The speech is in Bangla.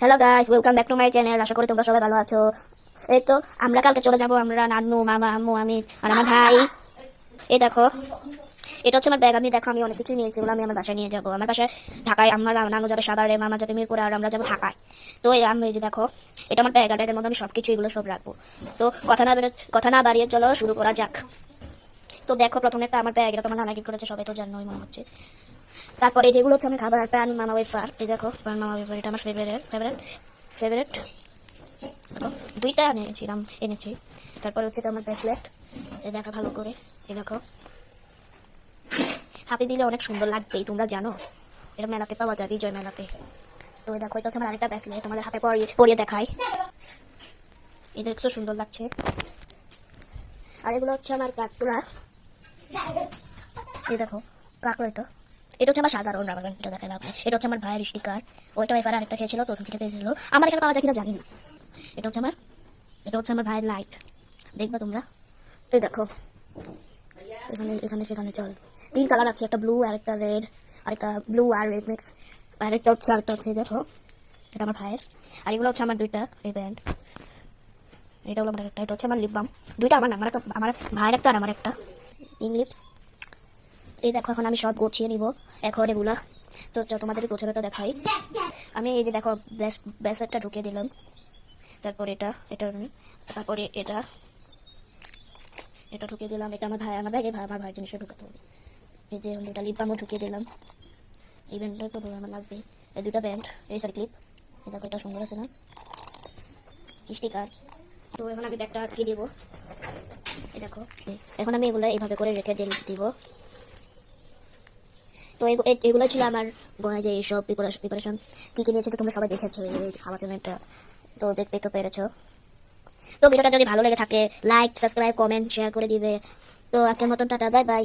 Hello guys welcome back to my channel আশা করি তোমরা সবাই ভালো আছো। এই তো, আমরা কালকে চলে যাব আমরা নানু, মামা, আম্মু, আমি আর আমার ভাই। এই দেখো, এটা হচ্ছে আমার ব্যাগ আমি দেখো, আমি অনেক কিছু নিয়েছি, ওগুলো আমি আমার বাসায় নিয়ে যাব। আমার বাসায় ঢাকায় আমার নানু যাবে সাভারে মামা যাবে মিরপুরে, আর আমরা যাব ঢাকায়। তো এই আমি যে দেখো, এটা আমার ব্যাগ আর ব্যাগের মধ্যে আমি সব কিছু এগুলো সব রাখব। তো কথা না কথা না বাড়িয়ে চলো, শুরু করা যাক। তো দেখো, প্রথমে একটা আমার ব্যাগ এটা আমার নানা গিফট করেছে সবাই, তো জানোই মনে হচ্ছে। তারপরে যেগুলো হচ্ছে আমি খাবার প্যান মামা ওয়েফার, এই দেখো প্যান মামা ওয়েফার, এটা আমার ফেভারিট ফেভারিট ফেভারিট দুইটা এনেছিলাম, এনেছি। তারপরে হচ্ছে এটা আমার ব্রেসলেট এই দেখা ভালো করে, এই দেখো। হাতে দিলে অনেক সুন্দর লাগবেই, তোমরা জানো। এটা মেলাতে পাওয়া যায়, বিজয় মেলাতে। তো দেখো, এটা হচ্ছে আমার আরেকটা ব্রেসলেট তোমাদের হাতে পরিয়ে পরিয়ে দেখাই। এই দেখছ, সুন্দর লাগছে। আর এগুলো হচ্ছে আমার কাকড়া। এই দেখো, কাকড়া এটা। এটা হচ্ছে আমার সাধারণ রাবার ব্যান্ড এটা দেখালাম এটা হচ্ছে আমার ভাইয়ের স্টিকার। ওইটা এবার আরেকটা খেয়েছিল তো ওখান থেকে পেয়েছিল। আমার এখানে পাওয়া যায় কিনা জানি না। এটা হচ্ছে আমার, এটা হচ্ছে আমার ভাইয়ের লাইট দেখবে তোমরা? এই দেখো। এখানে এখানে, সেখানে চল। তিন কালার আছে, একটা ব্লু আর একটা রেড আর একটা ব্লু আর রেড মিক্স আর একটা হচ্ছে, আরেকটা হচ্ছে দেখো। এটা আমার ভাইয়ের। আর এগুলো হচ্ছে আমার দুইটা এই ব্যান্ড এটা হলো আমার একটা এটা হচ্ছে আমার লিপ বাম দুইটা আমার আমার আমার ভাইয়ের একটা আর আমার একটা। ইংলিপস এই দেখো, এখন আমি সব গুছিয়ে নিব। এখন এগুলা তো তোমাদের গোছানোটা দেখাই। আমি এই যে দেখো ব্যাসলেটটা ঢুকিয়ে দিলাম। তারপর এটা এটা তারপরে এটা। এটা ঢুকিয়ে দিলাম। এটা আমার ভাই, আমার ব্যাগে ভাই আমার ভাই জিনিসটা ঢুকাতে হবে। এই যে এটা লিপ বামও ঢুকিয়ে দিলাম। এই ব্যান্ডটা তো আমার লাগবে। এই দুটা ব্যান্ড এই সরি ক্লিপ এই দেখো, এটা সুন্দর আছে না? স্টিকার তো এখন আমি ব্যাগটা আটকে দেবো। এই দেখো এখন আমি এগুলো এইভাবে করে রেখে দিব। তো এগু- এগুলো ছিল আমার যে এইসব প্রিপারেশন কী কী নিয়েছে তো তোমরা সবাই দেখেছ, এই খাওয়ার জন্য একটা তো দেখতে তো পেরেছ। তো ভিডিওটা যদি ভালো লেগে থাকে লাইক সাবস্ক্রাইব কমেন্ট শেয়ার করে দিবে। তো আজকের মতন টাটা বাই বাই